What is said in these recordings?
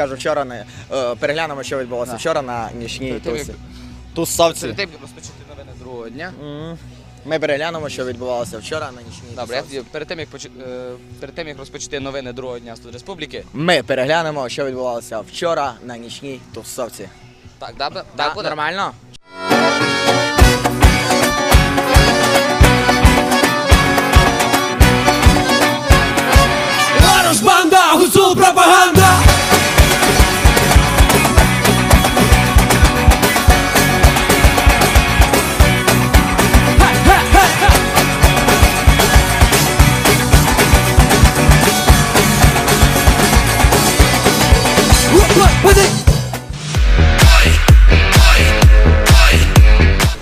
скажу вчора не переглянемо, що відбулося вчора на нічній тусі. Тусовці. Перед тим розпочати новини другого дня. Ми переглянемо, що відбувалося вчора на нічній Добре, я тоді перед тим як поч- е, перед тим як розпочати новини другого дня Студ Республіки. Ми переглянемо, що відбувалося вчора на нічній тусовці. Так, да, да, Так, буде? нормально?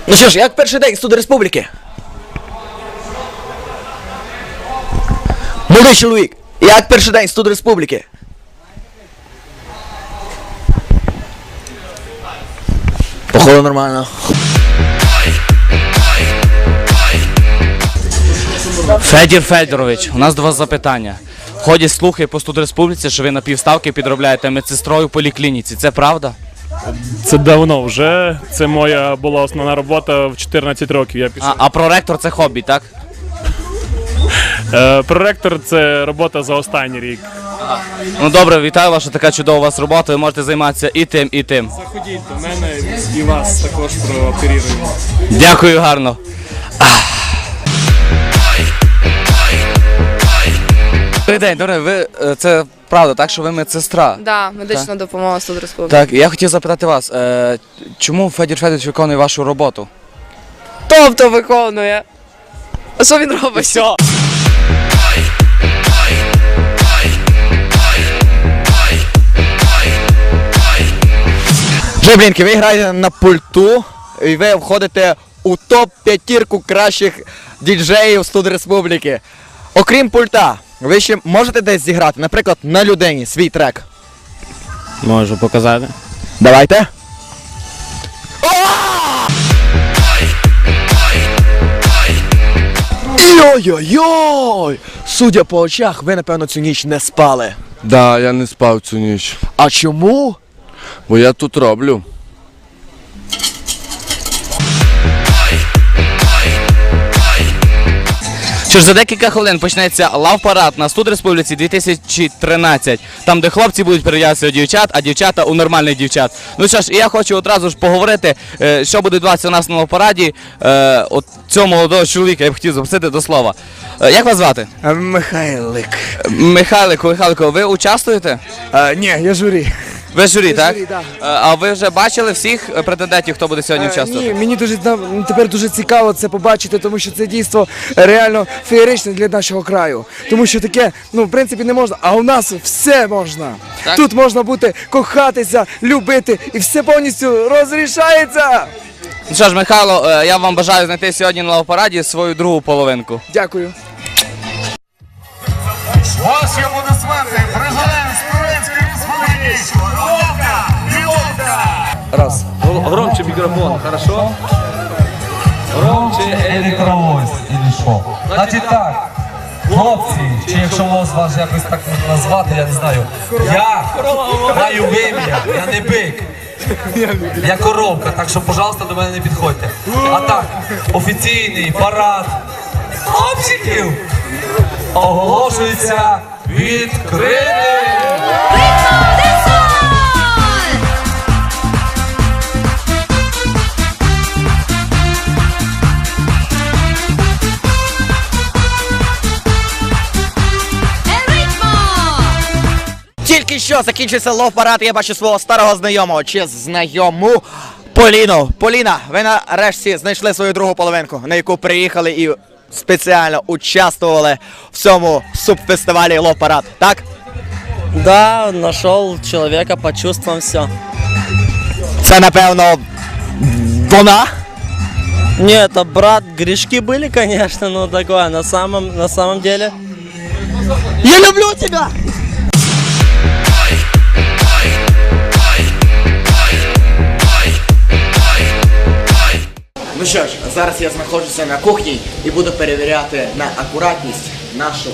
Ну що ж, як перший день Студ Республіки? Молодий чоловік, як перший день Студ Республіки? Походу нормально. Федір Федорович, у нас до вас запитання. Ходять слухи по студреспубліці, що ви на півставки підробляєте медсестрою в поліклініці. Це правда? Це давно вже. Це моя була основна робота в 14 років. Я пішов. А, а проректор це хобі, так? Е, проректор це робота за останній рік. Ну добре, вітаю вас, що така чудова у вас робота. Ви можете займатися і тим, і тим. Заходіть до мене і вас також прооперіруємо. Дякую гарно. Добрий день, добре, ви е, це правда, так що ви медсестра. Да, медична допомога Суд Республіки. Так, я хотів запитати вас, е, чому Федір Федорович виконує вашу роботу? Тобто виконує. А що він робить? Все. Жеблінки, ви граєте на пульту і ви входите у топ-п'ятірку кращих діджеїв Студ Республіки. Окрім пульта, ви ще можете десь зіграти, наприклад, на людині свій трек. Можу показати. Давайте. Йой-йой-йой! Судя по очах, ви, напевно, цю ніч не спали. Да, я не спав цю ніч, А чому? бо я тут роблю. Що ж за декілька хвилин почнеться лав-парад на студ Республіці 2013, там де хлопці будуть перевдягатися у дівчат, а дівчата у нормальних дівчат. Ну що ж, і я хочу одразу ж поговорити, е, що буде відбуватися у нас на лав-параді. Е, От цього молодого чоловіка я б хотів запросити до слова. Е, Як вас звати? Михайлик. Михайлико, Михайлико, ви участвуєте? А, ні, я журі. Ви журі, так? журі, да. Е, А ви вже бачили всіх претендентів, хто буде сьогодні Е, участвувати? Ні, мені дуже нам тепер дуже цікаво це побачити, тому що це дійство реально феєричне для нашого краю. Тому що таке, ну в принципі, не можна, а у нас все можна. Так. Тут можна бути кохатися, любити, і все повністю розрішається. Ну що ж, Михайло, е, я вам бажаю знайти сьогодні на лав-параді свою другу половинку. Дякую. Ваші аплодисменти, президент Студентської республіки, Віловка! Громче микрофон, хорошо? Громче електровоз или що. Значить так, хлопці, чи якщо вас вас якось так назвати, я не знаю. Я маю вим'я, я не бик. Я коровка, так що, пожалуйста, до мене не підходьте. А так, офіційний парад хлопчиків оголошується відкритим. Що закінчився лов-парад, я бачу свого старого знайомого чи знайому Поліну. Поліна, ви нарешті знайшли свою другу половинку, на яку приїхали і спеціально участвували в цьому субфестивалі лов-парад, так? Да, нашел человека по чувствам все. Це напевно вона. Нет, это брат, грешки были, конечно, но такое, на самом, на самом деле. Я люблю тебе! Ну що ж, зараз я знаходжуся на кухні і буду перевіряти на акуратність нашу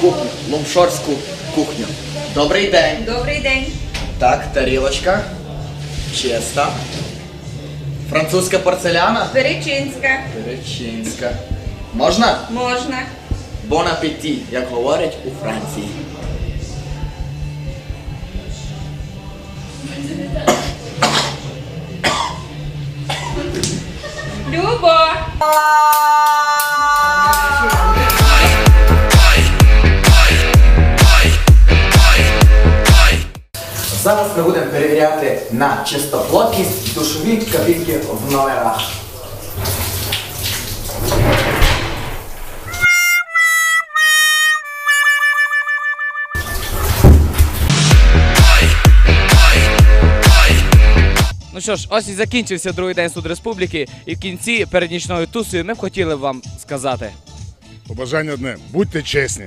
кухню, лумшорську кухню. Добрий день. Добрий день. Так, тарілочка. Чиста. Французька порцеляна. Перечинська. Перечинська. Можна? Можна. Бон апеті, як говорять у Франції. Любо. Зараз ми будемо перевіряти на чистоплотність душові кабінки в номерах. Що ж, ось і закінчився другий день Суд Республіки, і в кінці перед нічною тусою ми б хотіли вам сказати. Побажання одне. Будьте чесні.